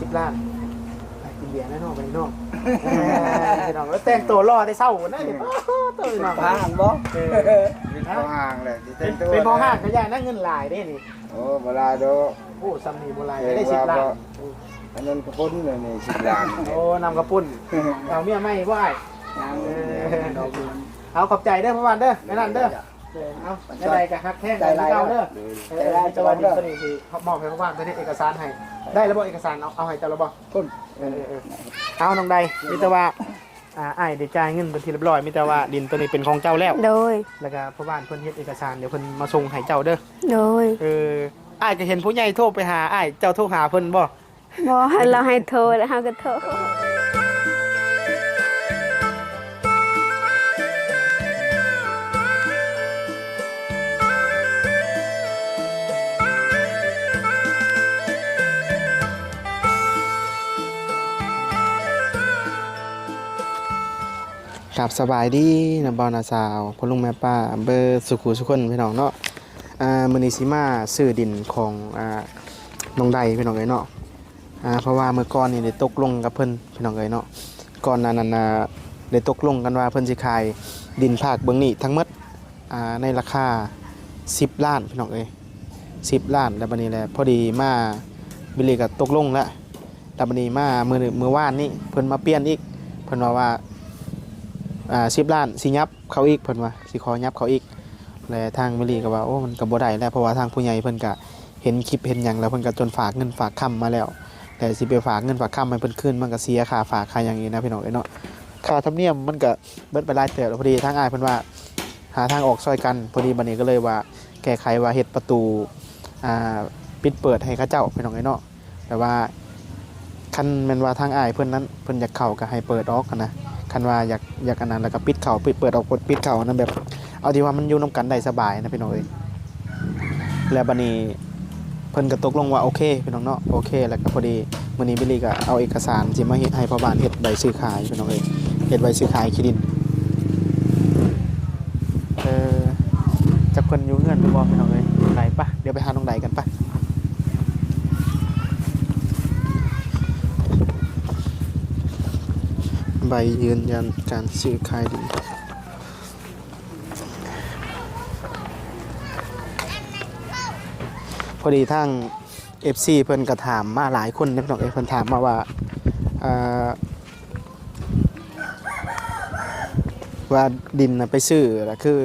สิบล้านไปกินเบียร์แน่นอนไปน้องเออพี่น้องแล้วแต่งตัวรอได้เศร้านะเดี๋ยวตัวพี่น้องห่างบ่เออเป็นพอห่างเลยที่เป็เต้นนตัวเป็นพอห้างก็ยายนั่งเงินหลายได้นี่โอ้เวลาโดโอ้ซัมนีโบราณได้สิบล้านอันนั้นกระปุ้นเลยนี่สิบล้านโอ้นำกระปุ่นเอาเมียไม่ไหวเออเอาขอบใจเด้อพ่อบ้านเด้อแม่นั่นเด้อ เออเอาได้ไรกับฮักแท่งใจไรเก้าเด้อเออมีจังหวัดนี้ตัวนี้สิเขามอบให้พ่อบ้านตัวนี้เอกสารให้ ได้แล้วบ่เอกสารเอาเอาให้เจ้าแล้วบ่คุณเออเออเอาน้องใดมีแต่ว่าอ่าอ้ายได้จ่ายเงินเป็นที่เรียบร้อยมีแต่ว่าดินตัวนี้เป็นของเจ้าแล้วโดยแล้วก็พ่อบ้านเพิ่นเฮ็ดเอกสารเดี๋ยวเพิ่นมาส่งให้เจ้าเด้อโดยเอออ้ายก็เห็นผู้ใหญ่โทรไปหาอ้ายเจ้าโทรหาเพิ่นบ่บ่ให้เราให้โทรแล้วเฮาก็โทร ครับสบายดีนะบ่าวนาสาวพ่อลุงแม่ป้าเบอร์สุขุสุคนพี่น้องเนาะอ่ามือนี้สิมาซื้อดินของอ่าน้องใดพี่น้องเอ้ยเนาะอ่าเพราะว่าเมื่อก่อนนี่ได้ตกลงกับเพิ่นพี่น้องเอ้ยเนาะก่อนน้านั้นน่ะได้ตกลงกันว่าเพิ่นสิขายดินภาคเบื้องนี้ทั้งหมดอ่าในราคา 10 ล้านพี่น้องเอ้ย10 ล้านแล้วบัดนี้แหละพอดีมาบิลลี่ก็ตกลงแล้วแล้วบัดนี้มาเมื้อนี้มื้อวานนี้เพิ่นมาเปลี่ยนอีกเพิ่นว่าว่า อ่าสิบล้านสิยับเขาอีกเพิ่นว่าสิขอยับเขาอีกและทางมิลีก็ว่าโอ้มันก็บ่ได้แล้วเพราะว่าทางผู้ใหญ่เพิ่นก็เห็นคลิปเห็นหยังแล้วเพิ่นก็จนฝากเงินฝากค้ำมาแล้ว แต่สิไปฝากเงินฝากค้ำให้เพิ่นคืนมันก็เสียค่าฝากค่าหยังอีกนะพี่น้องเอ้เนาะค่าธรรมเนียมมันก็เบิดไปหลายเติบพอดีทางอ้ายเพิ่นว่าหาทางออกซอยกันพอดีบัดนี้ก็เลยว่าแก้ไขว่าเฮ็ดประตูอ่าปิดเปิดให้เขาเจ้าพี่น้องเอ้เนาะแต่ว่าคันแม่นว่าทางอ้ายเพิ่นนั้นเพิ่นอยากเข้าก็ให้เปิดออกกันนะ คันว่าอยากอยากอันนั้นแล้วก็ปิดเข่าปิดเปิดออกกดปิดเข่านนั้นแบบ เอาที่ว่ามันอยู่น้กันได้สบายนะพี่น้องเอ้ยแล้วบัดนี้เพิ่นก็ตกลงว่าโอเคพี่น้องเนาะโอเค แล้วก็พอดีมื้อนี้บิลลี่ก็เอาเอกสารที่มาเฮ็ดให้พ่อบ้านเฮ็ดใบซื้อขายพี่น้องเอ้ยเฮ็ดใบซื้อขายที่ดินเออจักเพิ่นอยู่เฮือนหรือบ่พี่น้องเอ้ยไหนปะเดี๋ยวไปหาน้องใดกันปะใบ ยืนยันการซื้อขายดินพอดีทาง FC เพิ่นก็ถามมาหลายคนนะพี่น้องเอเพิ่นถามมาว่าว่าดินนะไปซื้อล้วคือ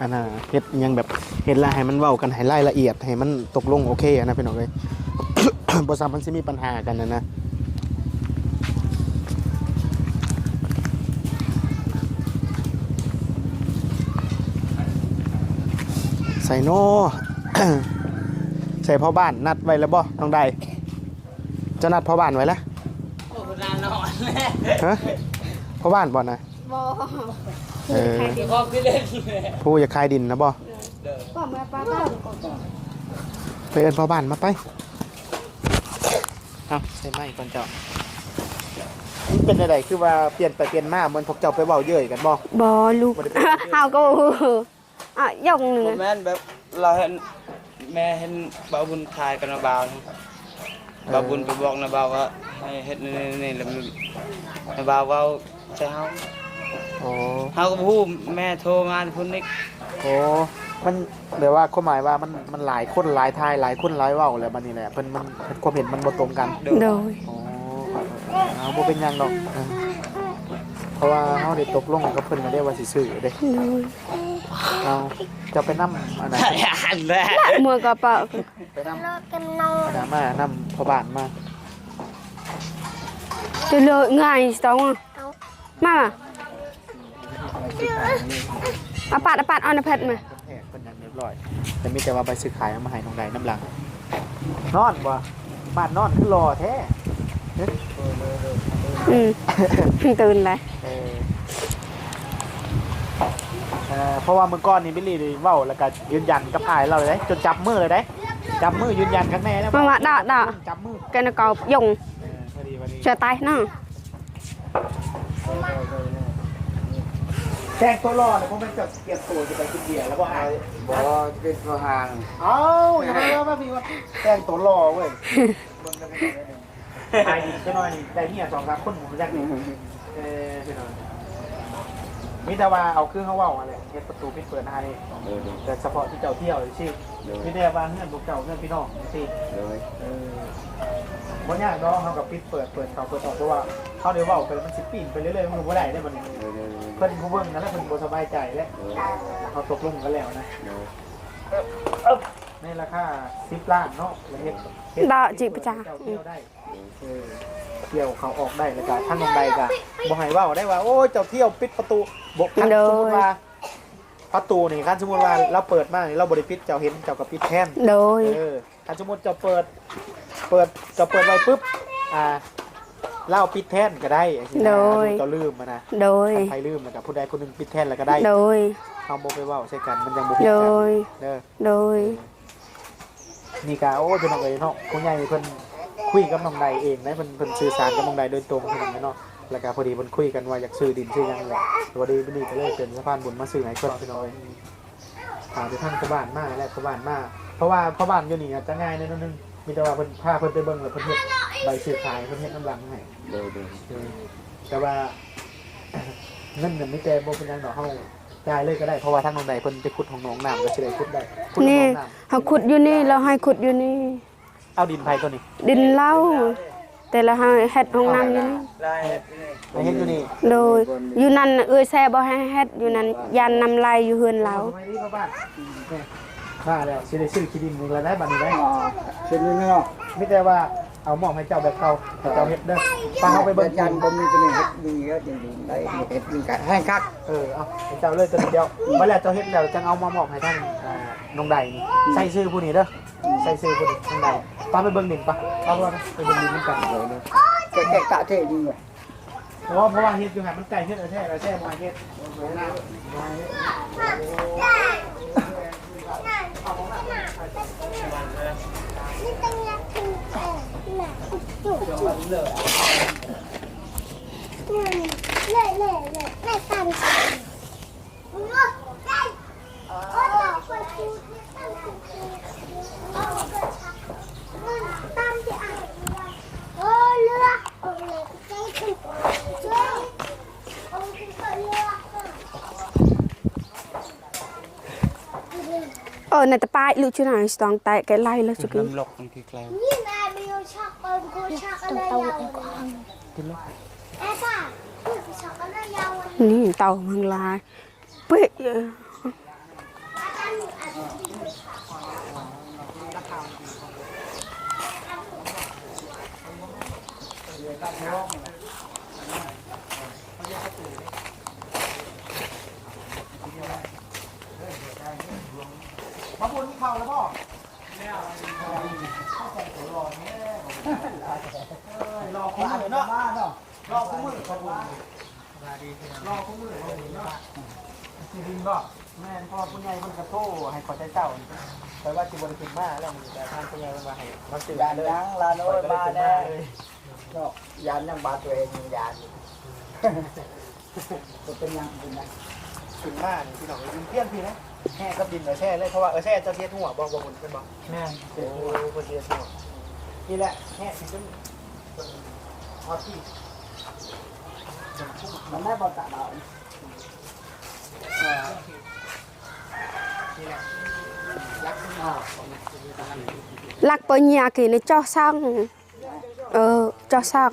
อันน่ะเฮ็ดยังแบบเฮ็ดละให้มันเว้ากันให้รายละเอียดให้มันตกลงโอเคอะนะพี่น้องเอ้ยบ่ซ้ำมันสิมีปัญหากันนะนะ ใส่โนใส่พ่อบ้านนัดไว้แล้วบ่น้องใดเจะนัดพ่อบ้านไว้แล้วโอ้นานนอนฮะพ่อบ้านบ่นะบ่เออเดี๋ยวพ่อพี่เล่นเลยผู้อยากขายดินนะบ่ก็มาป้าป้าไปเอิ้นพ่อบ้านมาไปเอาใส่ไม้ก่อนเจ้ามันเป็นอะไรคือว่าเปลี่ยนไปเปลี่ยนมาเหมือนพวกเจ้าไปเว้าเย้ยกันบ่บ่ลูกเฮาก็ อะยกหนึงผมแม่นแบบเราเห็นแม่เห็นบ่าวบุญทายกันนะบ่าวนะบ่าวบุญไปบอกนะบ่าวว่าให้เฮ็ดนี่นี่แล้วมันนะบ่าวเว้าใช่เฮาโอ้เฮาก็บ่ฮู้แม่โทรมาพุ่นนี่โหมันเดี๋ยวว่าความหมายว่ามันมันหลายคนหลายทายหลายคนหลายเว้าแล้วบัดนี้แหละเพิ่นมันเพิ่นความเห็นมันบ่ตรงกันเด้อโดยอ๋อเอาบ่เป็นหยังดอกเออ เพราะว่าเฮาได้ตกลงกับเพิ่นก็ได้ว่าสิซื้อเด้โดยเอาจะไปนํอันนั้นอันแรกมือกระเป๋าไปนํอันนั้นมานํพ่อบ้านมาจะเลยง่ายสองมามาเอาปัดเอาปัดเอาน้ำเพชรมาแขกเพิ่นยังเรียบร้อย แต่มีแต่ว่าใบซื้อขายเอามาให้น้องใดน้ำหลังนอนบ่บ้านนอนคือรอแท้ อืมตื่นเลยเออเอ่อเพราะว่าเมื่อก่อนนี่บิลลี่ได้เว้าแล้วก็ยืนยันกับอ้ายเราเลยเด้จนจับมือเลยเด้จับมือยืนยันข้างในแล้วมามาด่าด่าจับมือกันกอบยงเออพอดีพอดีเชื่อตายเนาะแจ้งตัวรอเนี่ยผมเป็นจดเกียรติตัวจะไปกินเบียร์แล้วบ่อายบอกเป็นพอห่างเอ้าอย่ามาเล่ามาพี่ว่าแจ้งตัวรอเว้ย บิ่งกันไปเลยทายดีก็น้อยนี่ได้เมียสองสามคนหมูจักนี่เออพี่น้องมีแต่ว่าเอาเครื่องเขาเว่าอะไรเฮ็ดประตูปิดเปิดให้เออแต่เฉพาะที่เจ้าเที่ยวสิมีแต่ว่าเงื่อนพวกเจ้าเงื่อนพี่น้องสิเลยเออบ่ยากดอกเฮากับปิดเปิดเปิดเขาเปิดออกเพราะว่าเขาเดี๋ยวเว้าไปมันสิปีนไปเรื่อยๆมันบ่ได้ได้บัดนี้เลยเลยเพิ่นผู้เบิ่งนั่นแหละเพิ่นบ่สบายใจแล้วเขาตกลงกันแล้วนะเลย ในราคา10ล้านเนาะแล้วเฮ็ดเฮ็ดอกจิปะจ้าเจ้าเที่ยวได้เออเที่ยวเขาออกได้แล้วก็ทางลงใดก็บ่ให้เว้าได้ว่า โอ้ยเจ้าเที่ยวปิดประตูบ่คันสมมุติว่าประตูนี่คันสมมุติว่าเราเปิดมานี่เราบ่ได้ปิดเจ้าเห็นเจ้าก็ปิดแทน โดย เออถ้าสมมติจะเปิด เปิดจะเปิดไว้ปุ๊บ อ่าเล่าปิดแท่นก็ได้ไอ้ที่นะโดยก็ลืมมานะโดย ถ้าใครลืมนะครับผู้ใดคนหนึ่งปิดแท่นแล้วก็ได้โดย เอาโมไปเว่าใช่กันมันยังโมผิดโดกันย เด้อโดย นี่กาโอ้เป็นน้องเอ๋ยเนาะคุณยายเพิ่นคุยกับน้องใดเองนะเพิ่นเพิ่นสื่อสารกับน้องใดโดยตรงเพิ่นนั่นเนาะแล้วก็พอดีเพิ่นคุยกันว่าอยากซื้อดินซื้อหยังแหละพอดีพอดีก็เลยเป็นสะพานบุญมาซื้อให้เพิ่นพี่น้อยถามไปทางชาวบ้านมาแล้วชาวบ้านมาเพราะว่าพ่อบ้านอยู่นี่อาจจะง่ายนิดนึงมีแต่ว่าเพิ่นพาเพิ่นไปเบิ่งแล้วเพิ่นเฮ็ดใบซื้อขายเพิ่นเฮ็ดน้ำหลังให้เลยเลยเออแต่ว่าเงินเนี่ยไม่แต่บ่เป็นหยังดอกเฮา จ่ายเลยก็ได้เพราะว่าทางน้องใดเพิ่นไปขุดของหนองน้ำก็สิได้ขุดได้ขุดของนี่หนองน้เขาขุดอยู่นี่แล้วให้ขุดอยู่นี่ำเอาดินไผตัวนี้ดินเหล้าแต่ละให้เฮ็ดห้องน้ำอยู่นี่ได้ไปเฮ็ดอยู่นี่โดยอยู่นั่นน่ะเอ้ยแซ่บ่ให้เฮ็ดอยู่นั่นยันน้ำลายอยู่เฮือนเราทำไมนี่พ่อบ้านนี่มาแล้วสิได้ซื้อที่ดินนี่แล้วได้บัดนี้ได้ เช่นนี้เนาะไม่แต่ว่า เอาหมอบให้เจ้าแบบเก่าให้เจ้าเฮ็ดเด้อปาเฮาไปเบิ่เบิ่งงยักันนบ่มีตัวนี้เฮ็ดดีก็จริงๆได้เฮ็ดดีกันให้คักเออเอาให้เจ้าเลยตัวเดียวเมื่อแล้วเจ้าเฮ็ดแล้วจังเอามามอบให้ท่านอ่าน้องใดนี่ใส่ชื่อผู้นี้เด้อใส่ชื่อผู้นี้น้องใดปาไปเบิ่งดินปะปาไปไปเบิ่งดินนำกันแกะๆตะเท่ดีเลยเพราะว่าเพราะว่าเฮ็ดอยู่หันมันไก่เฮ็ดเอาแท้เอาแท้มาเฮ็ดเออในตะปายลูกชื่อไหนสตองแตะแกไล่แล้วจุกเริ่มหลอกมันคือแกลวนี่นายไปเอา អឺនៅតប៉ាយលឺជឿនហើយស្តងតែកែឡៃលឺជឿគេលុកគេក្លែង นี่ช็อกโกแลตยาวอะนี่เต่ามังลายเป๊ะเออมาพูดที่เขาแล้วพ่อ รอคุ้มมือเนาะรอคุ้มมือขอบคุณรอคุ้มมือขอบคุณเนาะสิรินบ่แม่พ่อผู้ใหญ่เพิ่นกระโทให้ขอใจเจ้าแต่ว่าสิบ่ได้ขึ้นมาแล้วมื้อแต่ท่างผู้ใหญ่เพิ่นว่าให้มาซื้อานเลยลานโอ้ยมาแน่เนาะยานยังบาตัวเองยานจะเป็นยังเป็นยังขึ้นมานี่พี่น้องยินเพี้ยนพี่นะ แห่กับดินเออแช่เลยเพราะว่าเออแช่เจ้าเทียดหัวบ่บ่บุญเพิ่นบ่แม่นโอ้เพิ่นเทียดหัวนี่แหละแห่สิเป็นฮอตที่มันไม่บอกตาเราลักปะญากีในจ้อซังเออจ้อซัง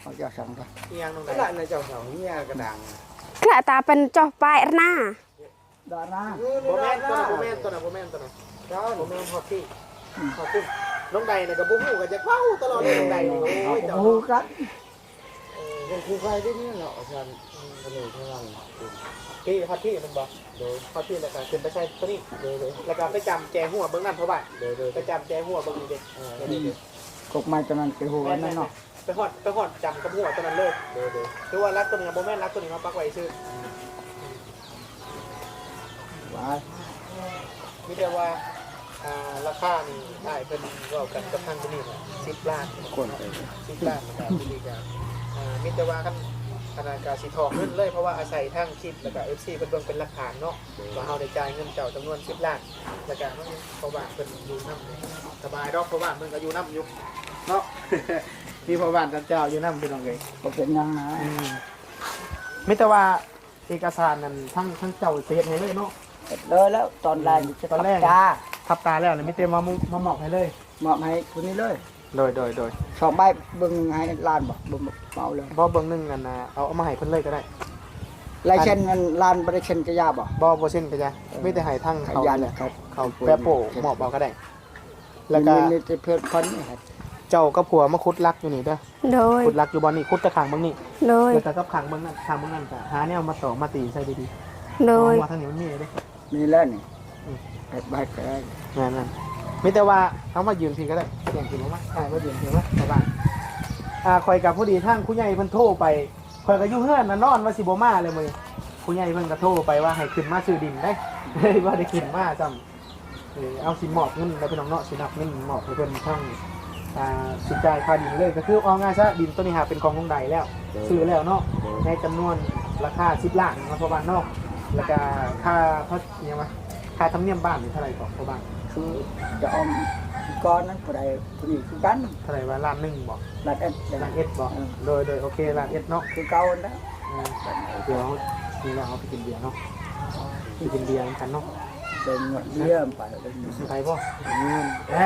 เขาจะสั่งกันเอียงตรงไหนนั่นในเจ้าสาวเนี่ยกระดังกระตาเป็นจ้อปลายหน้า ดานาโบแมนตัวน่ะโบแมนตัวน่ะโบแมนตัวน่ะเจ้าโบแมนฮอตที่ฮอตที่น้องใดเนี่ยกับบุ้งหูก็จะเฝ้าตลอดเลยน้องใดนี่โอ้ยเจ้าโอ้กันเป็นครูใครที่นี่เนาะอาจารย์กระโดดพลังที่ฮอตที่มันบอกโดยฮอตที่แล้วก็ขึ้นไปใช้ตัวนี้โดยแล้วก็ไปจำแจหัวเบื้องนั้นเพราะว่าโดยโดยไปจำแจหัวเบื้องนี้เด็กกกไม้ตอนนั้นไปหัวนั่นเนาะไปหอดไปหอดจำกับหัวตัวนั้นเลยโดยโดยคือว่ารักตัวนี้กับโบแมนรักตัวนี้มาปักไว้ซื้อ ว้ามีแต่ว่าอ่าราคานี่ได้เป็นเรากันกับทางตัวนี้สิบล้านคนไปสิบล้านนะครับที่ดีกันอ่ามิตรว่าขั้นขนาดการสีทองขึ้นเลยเพราะว่าอาศัยทั้งคลิปแล้วก็เอฟซีเป็นเบิ่งเป็นหลักฐานเนาะว่าเราได้จ่ายเงินเจ้าจำนวนสิบล้านแล้วก็เพราะว่าเป็นอยู่น้ำสบายดอกเพราะว่ามันก็อยู่น้ำอยู่เนาะ มีพ่อบ้านเจ้าอยู่น้ำพี่น้องเอ้ยก็เป็นยังนะ อืมไม่แต่ว่าเอกสารนั้นทั้งทั้งเจ้าเสียให้เลยเนาะ เลยแล้วตอนแรกจะตอนแรกจ้าทับตาแล้วเลยไม่เต็มมามุมาหมอบให้เลยมอบให้คนนี้เลยโดยโดยโดยสองใบเบิ่งให้ล้านบ่เบิ่งเมาเลยบ่เบิ่งหนึงกันนะเอาเอามาให้เพิ่นเลยก็ได้ลายเช่นมันล้านบ่ได้เช่นกระยาบ่บ่บ่เส้นก็จะไม่ได้ให้ทั้งขเขายันเลยครับเขาแปะโป้หมอบเอาก็ได้ แล้วก็มีแต่เพื่อนคนนี่ครับเจ้ากับผัวมาคุดรักอยู่นี่เด้อโดยคุดรักอยู่บ่นี่คุดแตะขังเบิ่งนี่โดยแล้วก็กับขังเบิ่งนั่นขังเบิ่งนั่นก็หาแนวมาต่อมาตีใส่ดีๆโดยเอามาทางนี้มันมีเด้อ มีแล้วนี่อืมเฮ็ดใบก็ได้นั่นนั่นไม่แต่ว่าเอามายืนพี่ก็ได้อย่างที่ผมว่าอ่ามายืนพี่ว่าชาวบ้านอ่าคอยกับผู้ดีทางผู้ใหญ่เพิ่นโทรไปคอยก็อยู่เฮือนน่ะนอนว่าสิบ่มาเลยมื้อผู้ใหญ่เพิ่นก็โทรไปว่าให้ขึ้นมาซื้อดินได้เฮ้ยว่าได้ขึ้นมาซ้ำเออเอาสิมอบเงินแล้วพี่น้องเนาะสินับเงินมอบให้เพิ่นทั้งอ่าสิจ่ายค่าดินเลยก็คือเอาง่ายซะดินตัวนี้หาเป็นของของใดแล้วซื้อแล้วเนาะในจำนวนราคา10ล้านเนาะพ่อบ้านเนาะ แล้วก็ค่าเขาเรียกว่าค่าธรรมเนียมบ้านนี่เท่าไหร่ก่อนพ่อบ้านคือจะเอาก้อนนั้นผู้ใดผู้นี้คือกันเท่าไหร่ว่าล้านหนึ่งบอกรัดเอ็ดล้านเอ็ดบอกโดยโดยโอเคล้านเอ็ดเนาะคือเก่านะอืมเดี๋ยวนี่เราเอาไปกินเบียร์เนาะไปกินเบียร์กันเนาะเป็นเงินเยี่ยมไปเป็นมีใครบ่เงินแหม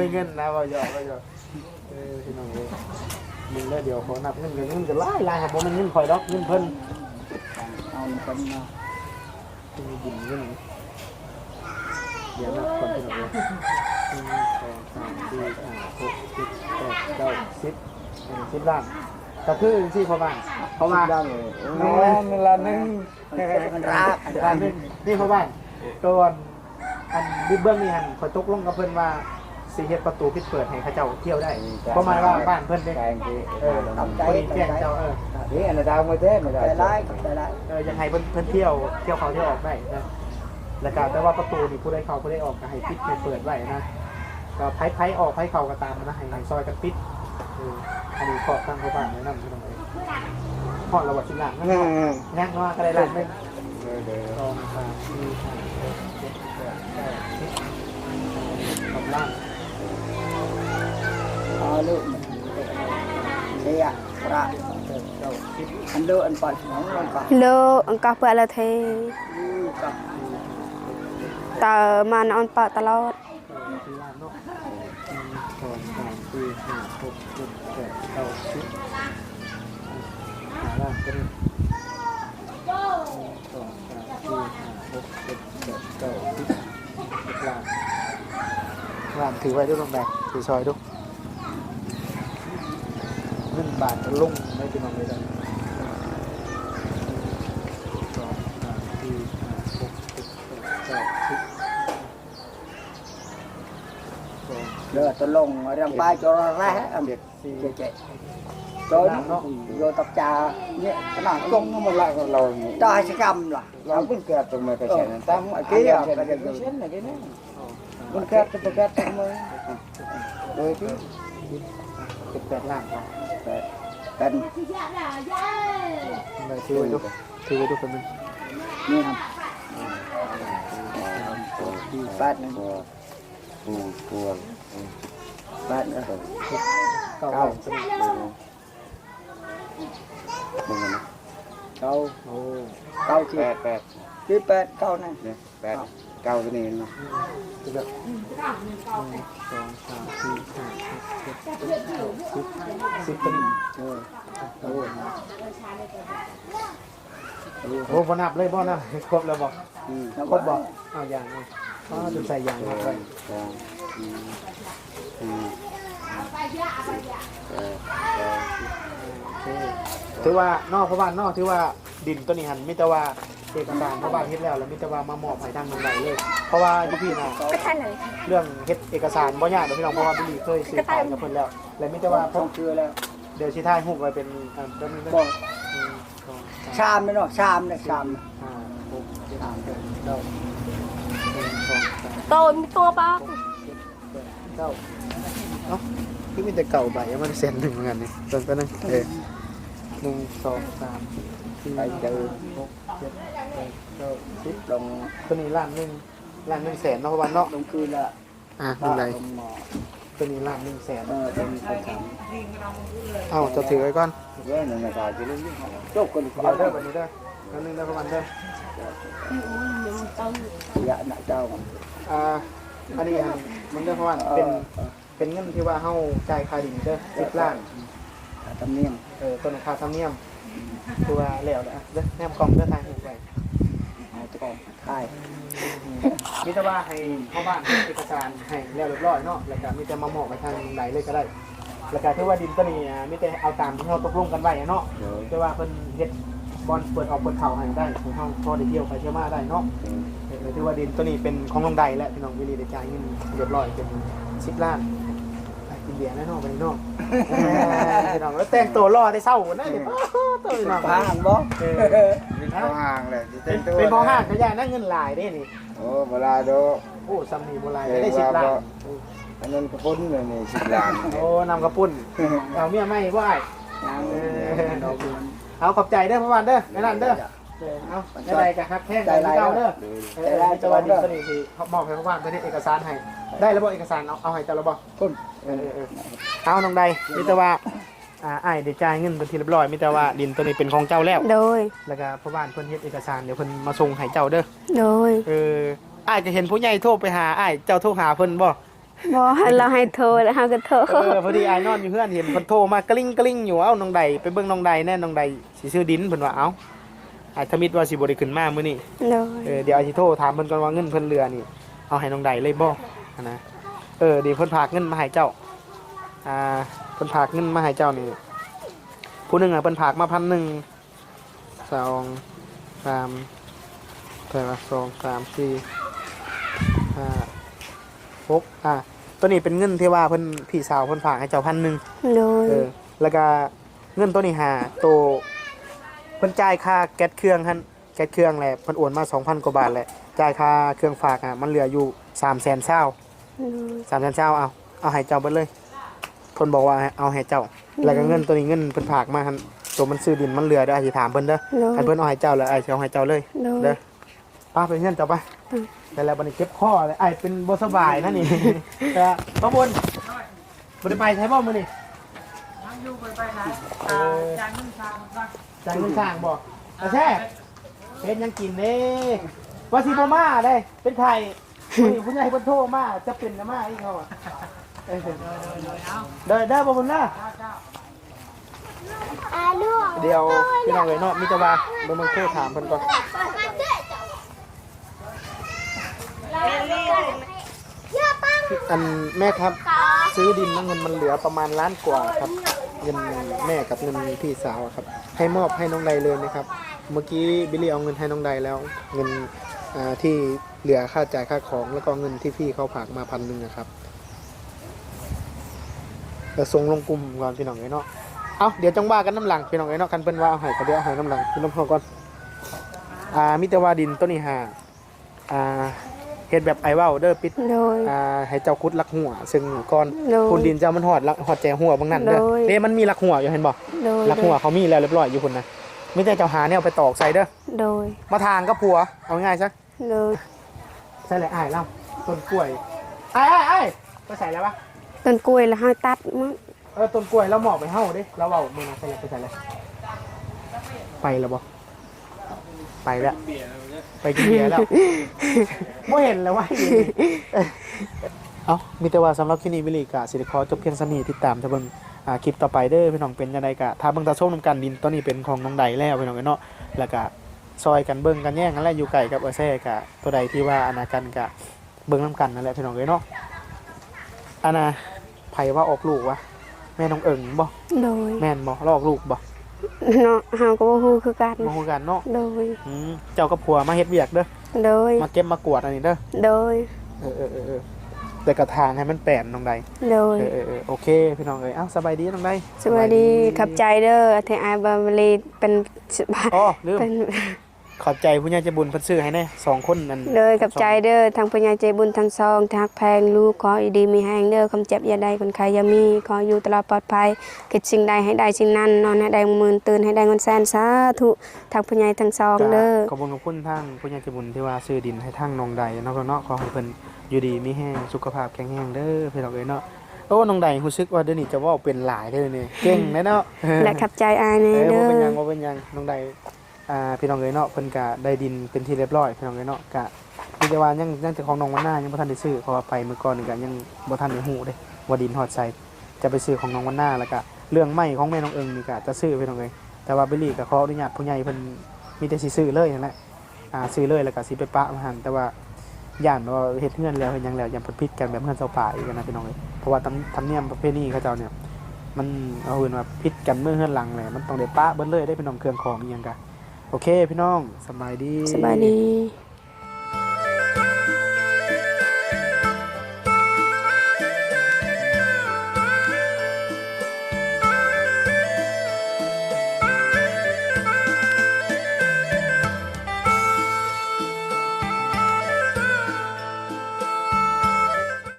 มีเงินนะบ่ยอมบ่ยอมเออพี่น้องเอ้ยมึงแล้วเดี๋ยวขอนับเงินเงินเงินจะไล่ไล่ครับบ่มันเงินข่อยดอกเงินเพิ่นเอาคนมา มีดินเงินเดี๋ยวนับก่อนพี่น้องเอ้ยหนึ่งสองสามสี่ห้าหกเจ็ดแปดเก้าสิบเออสิบล้านก็คือสิพ่อบ้านเพราะว่าได้เลยน้องเวลานึงมันรักเวลานึงนี่พ่อบ้านก่อนอันดิเบื้องนี่หันคอยตกลงกับเพิ่นว่า สิเฮ็ดประตูปิดเปิดให้เขาเจ้าเที่ยวได้เพราะหมายว่าบ้านเพิ่นเด้แกงที่เออทำใจแจ้งเจ้าเออนี่อันดาวมาเต้ไม่ได้แต่ร้ายแต่ร้ายเออยังให้เพิ่นเพิ่นเที่ยวเที่ยวเขาเที่ยวออกได้นะแล้วก็แต่ว่าประตูนี่ผู้ใดเข้าผู้ใดออกก็ให้ปิดให้เปิดไว้นะก็ไผไผออกไผเข้าก็ตามนะให้ให้ซอยกันปิดเอออันนี้ขอตั้งพ่อบ้านไว้นำพี่น้องเอ้ยพอดระวัดสิหลังนะงั้นว่าก็ได้ล้านหนึงสองสามสี่ห้าหกเจ็ดแปดเก้าสิบสองล้าน ดเก้าสิบอันเดออันปัดของลงก่อนโลอังกาเปละเทกับต สองเดือดลงเรื่องป้ายจรแร่อันเด็ดสี่เจ๊เจ๊โดนโยตับจาเนี่ยขนาดกงมันละเราตายสกรรมล่ะเราเพิ่งเกิ ดตรงมือกระเชนตั้าเกีเกียยร์ร์กระเชจะนเออเกิดจะเกิดตั้งมือโดยที่เจ็ดแปดล้าเป็นเลยถือไว้ดูถือไว้ดูคนนึงนี่ครับแปดเก้าล้านสนิทมึงนะเก้าโอ้เก้าที่แปดแปดที่แปดเก้านั่นเนี่ยแปดเก้าตัวนี้เนาะคือแบบหนึ่งสองสามสี่ห้าหกเจ็ดแปดเก้าสิบสิบคนนี้เออโอ้โหบ่นับเลยบ่นับครบแล้วบอกอืมครบบอกเอาอย่างเอาอ๋อจะใส่อย่างนับไว้สองสี่ห้าเก้าโอเค ถือว่านอกเพราะว่านอกถือว่าดินตัวนี้หันมิแต่ว่าเอกสารเพราะว่าเฮ็ดแล้วแล้วมิแต่ว่ามามอบให้ทางเมืองใดเลย เพราะว่าที่พี่น่ะก็ใช่เลยเรื่องเฮ็ดเอกสารบ่ยากเดี๋ยวพี่น้องเพราะว่าพี่ลีเคยสื่อสารกับเพิ่นแล้ว และมิแต่ว่าผต้อมงเชื่อแล้ว เดี๋ยวสิถ่ายรูปไว้เป็นอ่าเดี๋ยวมีบอกหนึ่งสองสามชามไม่หรอกชามเนี่ยชามห้าหกเจ็ดแปดเก้าหนึ่งสองสามโตมีตัวปะแปด เก้าเอ้าพี่มีแต่เก่าใบอะมันเซ็นหนึ่งเหมือนกันนี่ต้นก็นึงเออหนึ่งสองสามสี่ไปเจอหกเจ็ดแปดเก้าสิบลงตัวนี้ล้านหนึ่งล้านหนึ่งแสนเนาะเพราะวันเนาะลงคืนละอะเป็นไรลงหมอตัวนี้ล้านหนึ่งแสนเออเป็นคนทเอ้าจะถือไว้ก่อนำเว้ยนั่นน่ะก็จะเรื่องนี้จบกันเดี๋ยวเด้อแบบนี้เด้อแล้วนึงเด้อประมาณเด้ออย่าหน้าเจ้ามันอ่า อันนี้อันมันเด้อประมาณเป็นเป็นเงินที่ว่าเฮาจ่ายค่าดินเด้อ10ล้านทำเนียมเออต้นค่าธรรมเนียมตัวแล้วนะเด้อแนมกล่องเด้อทางหูไปเอาตะกอนค่ายมีแต่ว่าให้พ่อบ้านเอกสารให้แล้วเรียบร้อยเนาะแล้วก็มีแต่มามอบไปทางไหนเลยก็ได้แล้วก็ที่ว่าดินตัวนี้อะมีแต่เอาตามที่เราตกลงกันไว้อะเนาะเดี๋ยวแต่ว่าเพิ่นเฮ็ดบอลเปิดออกเปิดเข่าให้ได้ให้เฮาพอได้เที่ยวไปเที่ยวมาได้เนาะ เออที่ว่าดินตัวนี้เป็นของน้องใดและพี่น้องวิลีได้จ่ายเงินเรียบร้อยเป็น10ล้านไปกินเบียร์แน่นอนไปเนาะเออพี่น้องแล้วแต่งตัวรอได้เศร้าได้เดี๋ยวตัวพี่น้องพางบ่เออเป็นข้อห่างเลยที่เป็เต้นนตัวเป็นพอห้างก็ยากนั่งเงินหลายได้นี่โอ้เวลาโดโอ้ซัมนีโบราณได้สิบล้านอันนั้นกระปุ้นเลยนี่สิบล้านโอ้นำกระปุ่นเอาเมียไม่บ่ไอ้ยังเอเราอเป็นเอาขอบใจเด้อพ่อบ้านเด้อแม่นั่นเด้อ เออเอาได้ไรกันครับแท่งใจเก่าเด้อเออจะว่าดีสนิทที่เขามอบให้พ่อบ้านตัวนี้เอกสารให้ ได้ระบบเอกสารเอาเอาให้เจ้าระบบต้นเออเออเออเอาน้องใดมิแต่ว่าอ่าไอ้ายได้จ่ายเงินเป็นที่เรียบร้อยมิแต่ว่าดินตัวนี้เป็นของเจ้าแล้วโดยแล้วก็พ่อบ้านเพิ่นเฮ็ดเอกสารเดี๋ยวเพิ่นมาส่งให้เจ้าเด้อโดยเอออ้ายจะเห็นผู้ใหญ่โทรไปหาอ้ายเจ้าโทรหาเพิ่นบ่บ่ให้เราให้โทรแล้วเฮาก็โทรเออพอดีอ้ายนอนอยู่เพื่อนเห็นเพิ่นโทรมากลิ้งกลิ้งอยู่เอ้าน้องใดไปเบิ่งน้องใดแน่น้องใดสิซื้อดินเพิ่นว่าเอ้า อ้ายทมิตว่าสิบ่ได้ขึ้นมามื้อนี้โดยเออเดี๋ยวอ้ายสิโทรถามเพิ่นก่อนว่าเงินเพิ่นเหลือนี่ เอาให้น้องใดเลยบ่อะนะเออเดี๋ยวเพิ่นฝากเงินมาให้เจ้า อ่าเพิ่นฝากเงินมาให้เจ้านี่ผู้หนึงอะเพิ่นฝากมาพันหนึ่งสองสามเท่าไหร่วะสองสามสี่ห้าหกอะตัวนี้เป็นเงินที่ว่าเพิ่นพี่สาวเพิ่นฝากให้เจ้าพันหนึ่งโดยเออแล้วก็เงินตัวนี้หาตัว เพิ่นจ่ายค่าแก๊สเครื่องหั่นแก๊สเครื่องแหละเพิ่นโอนมา2,000กว่าบาทแหละจ่ายค่าเครื่องฝากอะมันเหลืออยู่300,000เศร้าโดย300,000เศร้าเอาเอาให้เจ้าเบิดเลยเพิ่นบอกว่าให้เอาให้เจ้า แล้วก็เงินตัวนี้เงินเพิ่นฝากมาหั่นตัวมันซื้อดินมันเหลือเด้อสิถามเพิ่นเด้อโดยให้เพิ่นเอาให้เจ้าแล้วไอ้สิเอาให้เจ้าเลยโดยเด้อป้าไปเงินเจ้าไปอืมแต่แล้วบัดนี้เจ็บคอเลยไอ้เป็นบ่สบายนะนี่แต่ป้าบนบ่ได้ไปใช่บ่มื้อนี้เออจางเงิ นสร้างบอกแต่แท้เป็นยังกินเด้ว่าสิบ่มาได้ เป็นไทยผู้หญิงผู้ใหญ่เพิ่นโทรมาจะเป็นนะมาอีกเขาอะเออเด้อเด้อบ่บุญนะอาลูกเดี๋ยวพี่น้องเอ้ยเนาะมีแต่ว่าเบิ่งมันโทรถามเพิ่นก่อนอันแม่ครับ ซื้อดินแล้วเงินมันเหลือประมาณล้านกว่าครับเงินแม่กับเงินพี่สาวครับ ให้มอบให้น้องใดเลยนะครับ เมื่อกี้บิลลี่เอาเงินให้น้องใดแล้ว เงินที่เหลือค่าจ่ายค่าของแล้วก็เงินที่พี่เขาฝากมาพันหนึ่งนะครับแต่ส่งลงกลุ่มก่อนพี่น้องเอ้เนาะเอาเดี๋ยวจังว่ากันน้ำหลังพี่น้องเอ้เนาะกันเป็นว่าเอาให้ก็เดี๋ยวเอาให้น้ำหลังพี่น้องพ่อก่อนอ่ามิตรวาดินต้นนี้หาอ่า เฮ็ดแบบไอเว้าเด้อปิดโดย อ่าให้เจ้าคุดลักหัว ซึ่งก่อนโดย คุณดินเจ้ามันหอดลักหอดแจหัวบางนั้นเด้อโดยเด้มันมีลักหัวอยู่เห็นบ่โดยลักหัวเขามีแล้วเรียบร้อยอยู่คุณนะไม่ใช่เจ้าหาเนี่ยเอาไปตอกใส่เด้อโดยมาทางก็ผัวเอาง่ายซะ โดยใส่เลยอ้ายเล่าต้นกล้วยอ้ายอ้ายอ้ายไปใส่แล้วปะต้นกล้วยแล้วเฮาตัดมั้งเออต้นกล้วยเราหมอบไปเฮ้าดิเราเอามือมาใส่เลยไปใส่เลยไปแล้วบ่ ไปแล้วไปกินเบียร์แล้วไม่เห็นแล้วว่าอยู่นี่เอามีแต่ว่าสำหรับคลิปนี้วิลลีกะสิริคอจบเพียงสนีติดตามจะเบิ่งอ่าคลิปต่อไปเด้อพี่น้องเป็นยังไงกะถ้าเบิ่งตาส้มน้ำกันดินตอนนี้เป็นของน้องใดแล้วพี่น้องเนาะแล้วก็ซอยกันเบิ่งกันแย่งกันแล้วอยู่ไก่กับเออแซ่กะตัวใดที่ว่าอนากันกะเบิ่งน้ำกันนั่นแหละพี่น้องเนาะอันน่ะไผว่าออกลูกวะแม่น้องเอิงบ่โดย แม่นบ่เราออกลูกบ่ เนาะเฮาก็บ่ฮู้คือกันบ่ฮู้กันเนาะโดย อืมเจ้ากับผัวมาเฮ็ดเวียกเด้อโดย มาเก็บมากวาดอันนี้เด้อโดย เออเออเออเออแต่กระทางให้มันแปลนน้องใดโดยเออเออเออโอเคพี่น้องเอ้ยอ้าวสบายดีน้องใดสวัสดีขับใจเด้อที่อายบาลีเป็นสบายอ๋อลืมเป็น ขอบใจผู้ใหญ่ใจบุญเพิ่นซื้อให้แน่สองคนนั่นเลยกับใจเด้อทางปัญญาใจบุญทางซองทักแพงลูกขออีดีมีแหงเด้อคำเจ็บอย่าใดคนใครอย่ามีขออยู่ตลอดปลอดภัยคิดสิ่งใดให้ได้สิ่งนั้นนอนให้ได้หมื่นตื่นให้ได้เงินแสนสาธุทางปัญญาทางซองเด้อขอบคุณขอบคุณทางผู้ใหญ่ใจบุญที่ว่าซื้อดินให้ทางน้องใดเนาะเนาะขอให้เพิ่นอยู่ดีมีแห้งสุขภาพแข็งแรงเด้อพี่น้องเอ้ยเนาะโอ้น้องใดรู้สึกว่าเดี๋ยวนี้จะเว้าเป็นหลายเด้อนี่เก่งแน่เนาะและขับใจอายแน่เออเด้บ่อเป็นหยังบ่เป็นหยังน้องใด อ่าพี่น้องเอ้ยเนาะเพิ่นก็ได้ดินเป็นที่เรียบร้อยพี่น้องเอ้ยเนาะก็มีแต่ว่ายังยังแต่ของน้องวันหน้ายังบ่ทันได้ซื้อเพราะว่าไปมื่อก่อนนี่ก็ยังบ่ทันได้ฮู้เด้ว่าดินฮอดไสจะไปซื้อของน้องวันหน้าแล้วก็เรื่องไม้ของแม่น้องเอิงนี่ก็จะซื้อพี่น้องเอ้ยแต่ว่าเบลลี่ก็ขออนุญาตผู้ใหญ่เพิ่นมีแต่สิซื้อเลยนั่นแหละอ่าซื้อเลยแล้วก็สิไปปะมาหั่นแต่ว่าย่านว่าเฮ็ดเฮือนแล้วเฮ็ดหยังแล้วยังเพิ่นผิดกันแบบเฮือนเจ้าป่าอีกนะพี่น้องเอ้ยเพราะว่าธรรมเนียมประเพณีเขาเจ้าเนี่ยมันเอาเห็นว่าพิษกันเมื่อเฮือนหลังเลยมันต้องได้ปะเบิ้เลยได้เป็นน้องเครื่องของอหยังกะ โอเคพี่น้องสบายดี สบายดี